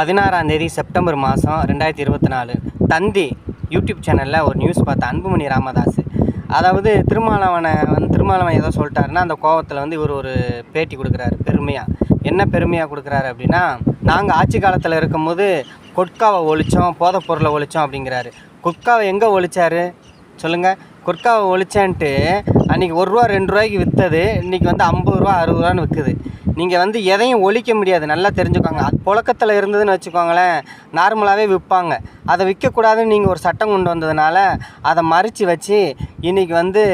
பதினாறாம் தேதி செப்டம்பர் மாதம் ரெண்டாயிரத்தி இருபத்தி நாலு தந்தி யூடியூப் சேனலில் ஒரு நியூஸ் பார்த்தேன் அன்புமணி ராமதாஸ் அதாவது திருமாவளவனை வந்து திருமாவளவன் ஏதோ சொல்லிட்டாருன்னா அந்த கோவத்தில் வந்து இவர் ஒரு பேட்டி கொடுக்குறாரு பெருமையாக என்ன பெருமையாக கொடுக்குறாரு அப்படின்னா நாங்கள் ஆட்சி காலத்தில் இருக்கும்போது கொட்காவை ஒழிச்சோம் போதைப் பொருளை ஒழிச்சோம் அப்படிங்கிறாரு. கொட்காவை எங்கே ஒழிச்சாரு? சொல்லுங்கள் கொட்காவை ஒழிச்சேன்ட்டு அன்றைக்கி ஒரு ரூபா ரெண்டு ரூபாய்க்கு விற்றது இன்றைக்கி வந்து ஐம்பது ரூபா அறுபது ரூபான்னு விற்குது நீங்கள் வந்து எதையும் ஒழிக்க முடியாது. நல்லா தெரிஞ்சுக்கோங்க. அது புழக்கத்தில் இருந்ததுன்னு வச்சுக்கோங்களேன் நார்மலாகவே விற்பாங்க. அதை விற்கக்கூடாதுன்னு நீங்கள் ஒரு சட்டம் கொண்டு வந்ததுனால அதை மறித்து வச்சு இன்றைக்கி வந்து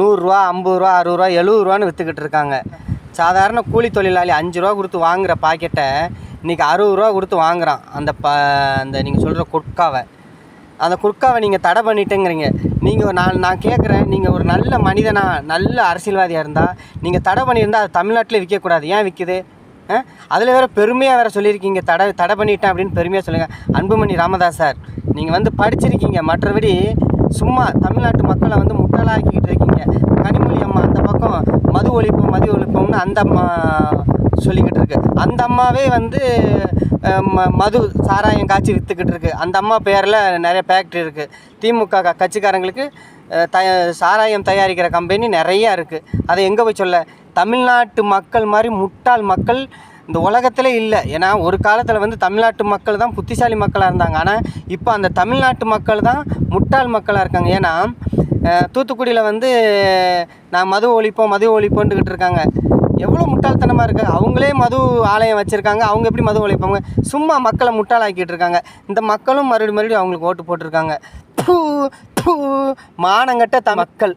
நூறுரூவா ஐம்பது ரூபா அறுபது ரூபா விற்றுக்கிட்டு இருக்காங்க. சாதாரண கூலி தொழிலாளி அஞ்சு ரூபா கொடுத்து வாங்குகிற பாக்கெட்டை இன்றைக்கி அறுபது ரூபா கொடுத்து வாங்குறான். அந்த ப அந்த நீங்கள் சொல்கிற குட்காவை. அந்த குர்காவை நீங்கள் தடை பண்ணிட்டேங்கிறீங்க. நீங்கள் நான் நான் கேட்குறேன் நீங்கள் ஒரு நல்ல மனிதனா நல்ல அரசியல்வாதியாக இருந்தால் நீங்கள் தடை பண்ணியிருந்தால் அது தமிழ்நாட்டில் விற்கக்கூடாது ஏன் விற்கிது அதில் வேறு பெருமையாக வேறு சொல்லியிருக்கீங்க. தடை தடை பண்ணிட்டேன் அப்படின்னு பெருமையாக சொல்லுங்கள் அன்புமணி ராமதாஸ் சார் நீங்கள் வந்து படிச்சிருக்கீங்க. மற்றபடி சும்மா தமிழ்நாட்டு மக்களை வந்து முட்டலாக்கிக்கிட்டு இருக்கீங்க. கனிமொழி அம்மா அந்த பக்கம் மது ஒழிப்போம் மது ஒழிப்போம்னு அந்த அம்மா சொல்லிக்கிட்டு இருக்கு. அந்த அம்மாவே வந்து மது சாராயம் காய்ச்சி விற்றுக்கிட்டு இருக்குது அந்த அம்மா பேரில் நிறைய ஃபேக்ட்ரி இருக்குது திமுக க- கட்சிக்காரங்களுக்கு த சாராயம் தயாரிக்கிற கம்பெனி நிறையா இருக்குது அதை எங்கே போய் சொல்ல? தமிழ்நாட்டு மக்கள் மாதிரி முட்டாள் மக்கள் இந்த உலகத்தில் இல்லை. ஏன்னா ஒரு காலத்தில் வந்து தமிழ்நாட்டு மக்கள் தான் புத்திசாலி மக்களாக இருந்தாங்க. ஆனால் இப்போ அந்த தமிழ்நாட்டு மக்கள் தான் முட்டாள் மக்களாக இருக்காங்க. ஏன்னா தூத்துக்குடியில் வந்து நான் மது ஒழிப்போம் மது ஒழிப்போன்ட்டுக்கிட்டு இருக்காங்க. எவ்வளோ முட்டாள்தனமாக இருக்குது அவங்களே மது ஆலயம் வச்சுருக்காங்க. அவங்க எப்படி மது உழைப்பாங்க சும்மா மக்களை முட்டாளாக்கிட்டு இருக்காங்க. இந்த மக்களும் மறுபடியும் மறுபடியும் அவங்களுக்கு ஓட்டு போட்டிருக்காங்க. பூ பூ மானங்கட்ட த மக்கள்.